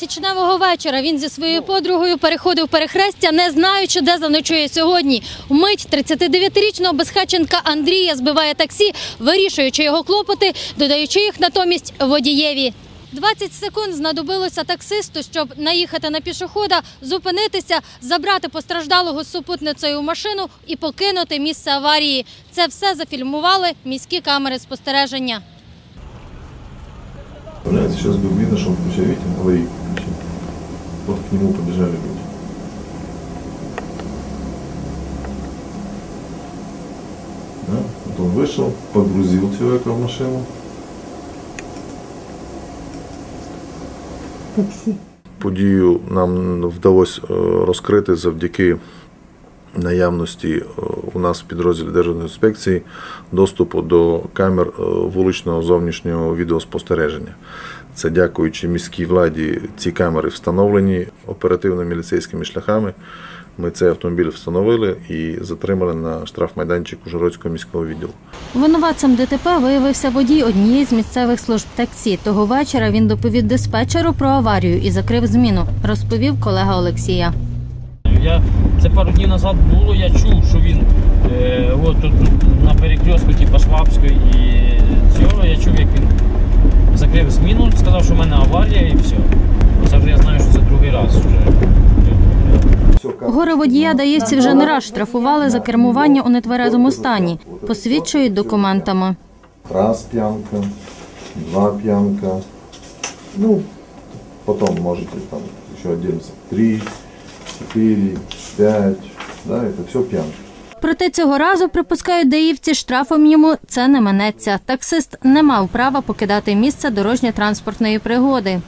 Січневого вечора він зі своєю подругою переходив перехрестя, не знаючи, де заночує сьогодні. Умить 39-річного безхатченка Андрія збиває таксі, вирішуючи його клопоти, додаючи їх натомість водієві. 20 секунд знадобилося таксисту, щоб наїхати на пішохода, зупинитися, забрати постраждалого супутницею у машину і покинути місце аварії. Це все зафільмували міські камери спостереження. Представляете, сейчас бы видно, что он включил, видите, аварийку включил. Вот к нему побежали люди. Да? Вот он вышел, погрузил человека в машину. Подію нам вдалося е, розкрити завдяки наявності е, у нас в підрозділі Державної інспекції доступу до камер е, вуличного зовнішнього відеоспостереження. Це дякуючи міській владі, ці камери встановлені оперативно-міліцейськими шляхами. Ми цей автомобіль встановили і затримали на штрафмайданчику Ужгородського міського відділу. Винуватцем ДТП виявився водій однієї з місцевих служб таксі. Того вечора він доповів диспетчеру про аварію і закрив зміну, розповів колега Олексія. Я це пару днів назад було, я чув, що він е, от тут на перекрестку, типу Швабської і цього, я чув, як він закрив зміну, сказав, що в мене аварія і все. Це вже я знаю, що це другий раз вже. Горе водія даївці вже не раз штрафували за кермування у нетверезому стані. Посвідчують документами. Раз пьянка, два пьянка. Ну, потом можете там еще отдельно. Три, четыре, пять. Да, это все пьянка. Проте цього разу припускають даївці штрафом йому це не минеться. Таксист не мав права покидати місце дорожньо-транспортної пригоди.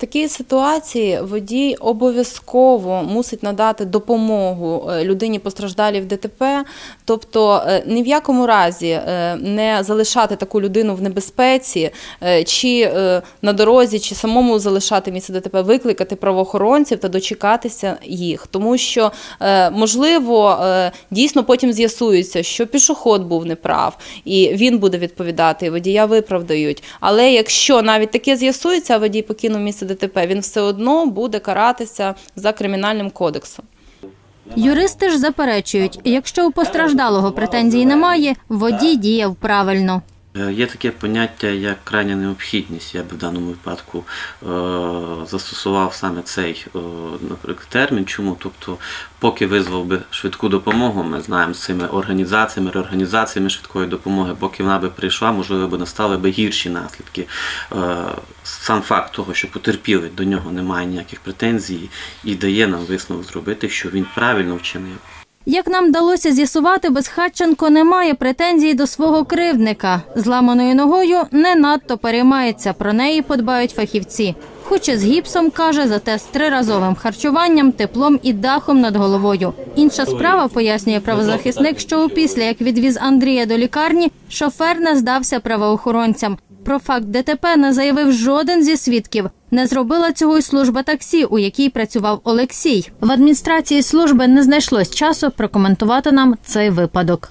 Такій ситуації водій обов'язково мусить надати допомогу е, людині постраждалій в ДТП, тобто е, ні в якому разі е, не залишати таку людину в небезпеці, чи на дорозі, чи самому залишати місце ДТП, викликати правоохоронців та дочекатися їх, тому що можливо дійсно потім з'ясується, що пішоход був неправ, і він буде відповідати, і водія виправдають. Але якщо навіть таке з'ясується, а водій покинув місце ДТП, він все одно буде каратися за кримінальним кодексом. Юристи ж заперечують, якщо у постраждалого претензій немає, водій діяв правильно. Е, Є таке поняття як крайня необхідність. Я би в даному випадку е, застосував саме цей е, наприклад, термін. Чому? Тобто, поки визвав би швидку допомогу, ми знаємо з цими організаціями, реорганізаціями швидкої допомоги, поки вона би прийшла, можливо, би настали би гірші наслідки. Сам факт того, що потерпілий до нього немає ніяких претензій, і дає нам висновок зробити, що він правильно вчинив. Як нам вдалося з'ясувати, Безхатченко не має претензій до свого кривдника. Зламаною ногою не надто переймається, про неї подбають фахівці. Хоч і з гіпсом, каже, зате з триразовим харчуванням, теплом і дахом над головою. Інша справа, пояснює правозахисник, що опісля, як відвіз Андрія до лікарні, шофер не здався правоохоронцям. Про факт ДТП не заявив жоден зі свідків. Не зробила цього й служба таксі, у якій працював Олексій. В адміністрації служби не знайшлось часу прокоментувати нам цей випадок.